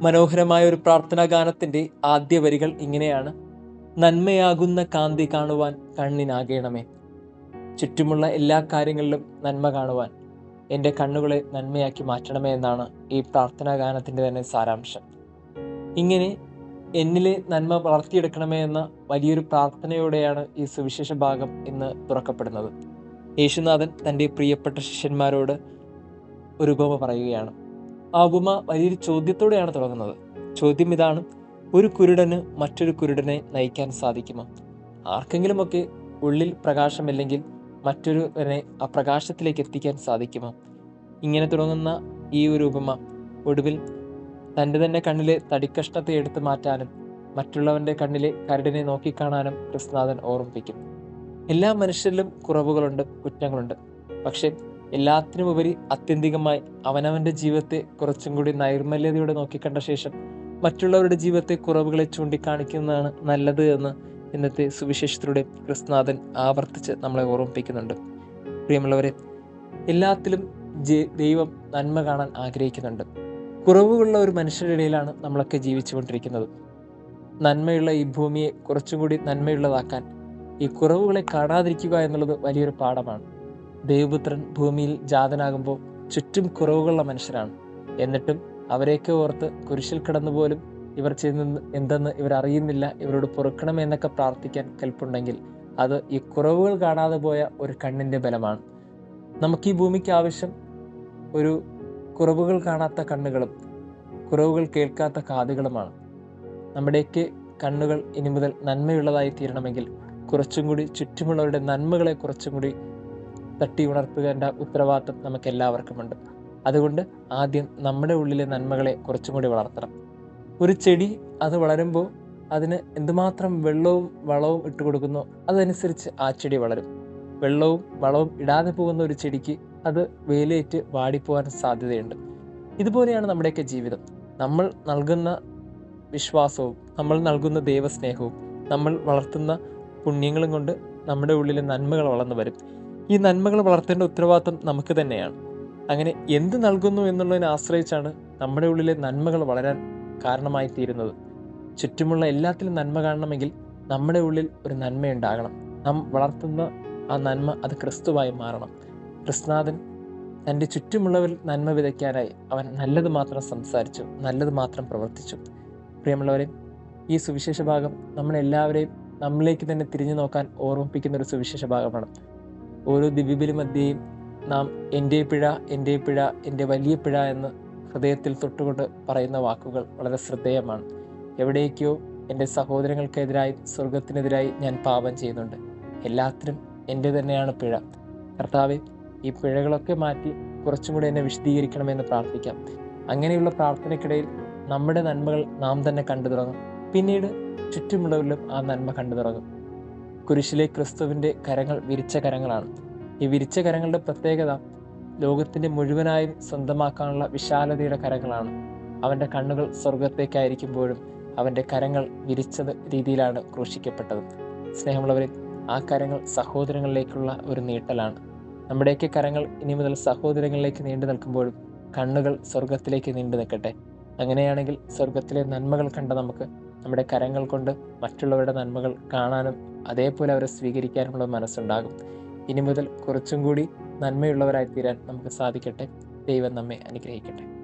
മനോഹരമായ ഒരു പ്രാർത്ഥനാ ഗാനത്തിന്റെ ആദ്യ വരികൾ ഇങ്ങനെയാണ്. നന്മയാകുന്ന കാന്തി കാണുവാൻ കണ്ണിനാകേണമേ. ചുറ്റുമുള്ള എല്ലാ കാര്യങ്ങളിലും നന്മ കാണുവാൻ എന്റെ കണ്ണുകളെ നന്മയാക്കി മാറ്റണമേ എന്നാണ് ഈ പ്രാർത്ഥനാ ഗാനത്തിന്റെ തന്നെ സാരാംശം. ഇങ്ങനെ എന്നിലെ നന്മ വളർത്തിയെടുക്കണമേ എന്ന വലിയൊരു പ്രാർത്ഥനയോടെയാണ് ഈ സുവിശേഷ ഭാഗം ഇന്ന് തുറക്കപ്പെടുന്നത്. യേശുനാഥൻ തന്റെ പ്രിയപ്പെട്ട ശിഷ്യന്മാരോട് ഒരു ഉപമ പറയുകയാണ്. ആ ഉപമ വലിയൊരു ചോദ്യത്തോടെയാണ് തുടങ്ങുന്നത്. ചോദ്യം ഇതാണ് ഒരു കുരുടന് മറ്റൊരു കുരുടനെ നയിക്കാൻ സാധിക്കുമോ? ആർക്കെങ്കിലുമൊക്കെ ഉള്ളിൽ പ്രകാശമില്ലെങ്കിൽ മറ്റൊരുവനെ ആ പ്രകാശത്തിലേക്ക് എത്തിക്കാൻ സാധിക്കുമോ? ഇങ്ങനെ തുടങ്ങുന്ന ഈ ഒരു ഉപമ ഒടുവിൽ തന്റെ തന്നെ കണ്ണിലെ തടിക്കഷ്ണത്തെ എടുത്തു മാറ്റാനും മറ്റുള്ളവന്റെ കണ്ണിലെ കരടിനെ നോക്കിക്കാണാനും കൃഷ്ണനാഥൻ ഓർമ്മിപ്പിക്കും. എല്ലാ മനുഷ്യരിലും കുറവുകളുണ്ട് കുറ്റങ്ങളുണ്ട്. പക്ഷേ എല്ലാത്തിനുമുപരി അത്യന്തികമായി അവനവന്റെ ജീവിതത്തെ കുറച്ചും കൂടി നൈർമല്യതയോടെ നോക്കിക്കണ്ട ശേഷം മറ്റുള്ളവരുടെ ജീവിതത്തെ കുറവുകളെ ചൂണ്ടിക്കാണിക്കുന്നതാണ് നല്ലത് എന്ന് ഇന്നത്തെ സുവിശേഷത്തിലൂടെ ക്രിസ്നാഥൻ ആവർത്തിച്ച് നമ്മളെ ഓർമ്മിപ്പിക്കുന്നുണ്ട്. പ്രിയമുള്ളവരെ എല്ലാത്തിലും ദൈവം നന്മ കാണാൻ ആഗ്രഹിക്കുന്നുണ്ട്. കുറവുകളുള്ള ഒരു മനുഷ്യരുടെ ഇടയിലാണ് നമ്മളൊക്കെ ജീവിച്ചുകൊണ്ടിരിക്കുന്നത്. നന്മയുള്ള ഈ ഭൂമിയെ കുറച്ചും കൂടി നന്മയുള്ളതാക്കാൻ ഈ കുറവുകളെ കാണാതിരിക്കുക എന്നുള്ളത് വലിയൊരു പാഠമാണ്. ദൈവപുത്രൻ ഭൂമിയിൽ ജാതനാകുമ്പോൾ ചുറ്റും കുറവുകളുള്ള മനുഷ്യരാണ്. എന്നിട്ടും അവരെയൊക്കെ ഓർത്ത് കുരിശിൽ കിടന്നുപോലും ഇവർ ചെയ്യുന്ന എന്തെന്ന് ഇവർ അറിയുന്നില്ല ഇവരോട് പൊറുക്കണമെന്നൊക്കെ പ്രാർത്ഥിക്കാൻ കൽപ്പുണ്ടെങ്കിൽ അത് ഈ കുറവുകൾ കാണാതെ പോയ ഒരു കണ്ണിന്റെ ബലമാണ്. നമുക്ക് ഈ ഭൂമിക്ക് ആവശ്യം ഒരു കുറവുകൾ കാണാത്ത കണ്ണുകളും കുറവുകൾ കേൾക്കാത്ത കാതുകളുമാണ്. നമ്മുടെയൊക്കെ കണ്ണുകൾ ഇനി മുതൽ നന്മയുള്ളതായി തീരണമെങ്കിൽ കുറച്ചും കൂടി ചുറ്റുമുള്ളവരുടെ നന്മകളെ കുറച്ചും കൂടി തട്ടി ഉണർത്തുകേണ്ട ഉത്തരവാദിത്വം നമുക്ക് എല്ലാവർക്കുമുണ്ട് അതുകൊണ്ട് ആദ്യം നമ്മുടെ ഉള്ളിലെ നന്മകളെ കുറച്ചും കൂടി വളർത്തണം. ഒരു ചെടി അത് വളരുമ്പോൾ അതിന് എന്തുമാത്രം വെള്ളവും വളവും ഇട്ട് കൊടുക്കുന്നു അതനുസരിച്ച് ആ ചെടി വളരും. വെള്ളവും വളവും ഇടാതെ പോകുന്ന ഒരു ചെടിക്ക് അത് വേലേറ്റ് വാടിപ്പോകാൻ സാധ്യതയുണ്ട്. ഇതുപോലെയാണ് നമ്മുടെയൊക്കെ ജീവിതം. നമ്മൾ നൽകുന്ന വിശ്വാസവും നമ്മൾ നൽകുന്ന ദൈവസ്നേഹവും നമ്മൾ വളർത്തുന്ന പുണ്യങ്ങളും കൊണ്ട് നമ്മുടെ ഉള്ളിലെ നന്മകൾ വളർന്നു വരും. ഈ നന്മകൾ വളർത്തേണ്ട ഉത്തരവാദിത്വം നമുക്ക് തന്നെയാണ്. അങ്ങനെ എന്ത് നൽകുന്നു എന്നുള്ളതിനെ ആശ്രയിച്ചാണ് നമ്മുടെ ഉള്ളിലെ നന്മകൾ വളരാൻ കാരണമായി തീരുന്നത് ചുറ്റുമുള്ള എല്ലാത്തിലും നന്മ കാണണമെങ്കിൽ നമ്മുടെ ഉള്ളിൽ ഒരു നന്മയുണ്ടാകണം. നാം വളർത്തുന്ന ആ നന്മ അത് ക്രിസ്തുവായി മാറണം. ക്രിസ്നാഥൻ തന്റെ ചുറ്റുമുള്ളവരിൽ നന്മ വിതയ്ക്കാനായി അവൻ നല്ലത് മാത്രം സംസാരിച്ചു നല്ലത് മാത്രം പ്രവർത്തിച്ചു. പ്രിയമുള്ളവരെ ഈ സുവിശേഷ ഭാഗം നമ്മളെല്ലാവരെയും നമ്മിലേക്ക് തന്നെ തിരിഞ്ഞു നോക്കാൻ ഓർമ്മിപ്പിക്കുന്ന ഒരു സുവിശേഷ ഭാഗമാണ്. ഓരോ ദിവ്യബലി മധ്യേയും നാം എന്റെ പിഴ എന്റെ പിഴ എന്റെ വലിയ പിഴ എന്ന് ഹൃദയത്തിൽ തൊട്ടുകൊണ്ട് പറയുന്ന വാക്കുകൾ വളരെ ശ്രദ്ധേയമാണ്. എവിടേക്കോ എന്റെ സഹോദരങ്ങൾക്കെതിരായി സ്വർഗത്തിനെതിരായി ഞാൻ പാപം ചെയ്യുന്നുണ്ട്. എല്ലാത്തിനും എന്റെ തന്നെയാണ് പിഴ. കർത്താവെ ഈ പിഴകളൊക്കെ മാറ്റി കുറച്ചും കൂടി എന്നെ വിശദീകരിക്കണമെന്ന് പ്രാർത്ഥിക്കാം. അങ്ങനെയുള്ള പ്രാർത്ഥനയ്ക്കിടയിൽ നമ്മുടെ നന്മകൾ നാം തന്നെ കണ്ടു തുടങ്ങും. പിന്നീട് ചുറ്റുമുള്ളവരിലും ആ നന്മ കണ്ടു തുടങ്ങും. കുരിശിലെ ക്രിസ്തുവിന്റെ കരങ്ങൾ വിരിച്ച കരങ്ങളാണ്. ഈ വിരിച്ച കരങ്ങളുടെ പ്രത്യേകത ലോകത്തിന്റെ മുഴുവനായും സ്വന്തമാക്കാനുള്ള വിശാലതയുടെ കരങ്ങളാണ്. അവന്റെ കണ്ണുകൾ സ്വർഗത്തേക്കായിരിക്കുമ്പോഴും അവന്റെ കരങ്ങൾ വിരിച്ചത് രീതിയിലാണ് ക്രൂശിക്കപ്പെട്ടത്. സ്നേഹമുള്ളവരെ ആ കരങ്ങൾ സഹോദരങ്ങളിലേക്കുള്ള ഒരു നീട്ടലാണ്. നമ്മുടെയൊക്കെ കരങ്ങൾ ഇനി മുതൽ സഹോദരങ്ങളിലേക്ക് നീണ്ടു നിൽക്കുമ്പോഴും കണ്ണുകൾ സ്വർഗത്തിലേക്ക് നീണ്ടു നിൽക്കട്ടെ. അങ്ങനെയാണെങ്കിൽ സ്വർഗത്തിലെ നന്മകൾ കണ്ട നമുക്ക് നമ്മുടെ കരങ്ങൾ കൊണ്ട് മറ്റുള്ളവരുടെ നന്മകൾ കാണാനും അതേപോലെ അവരെ സ്വീകരിക്കാനുള്ള മനസ്സുണ്ടാകും. ഇനി മുതൽ കുറച്ചും കൂടി നന്മയുള്ളവരായി തീരാൻ നമുക്ക് സാധിക്കട്ടെ. ദൈവം നമ്മെ അനുഗ്രഹിക്കട്ടെ.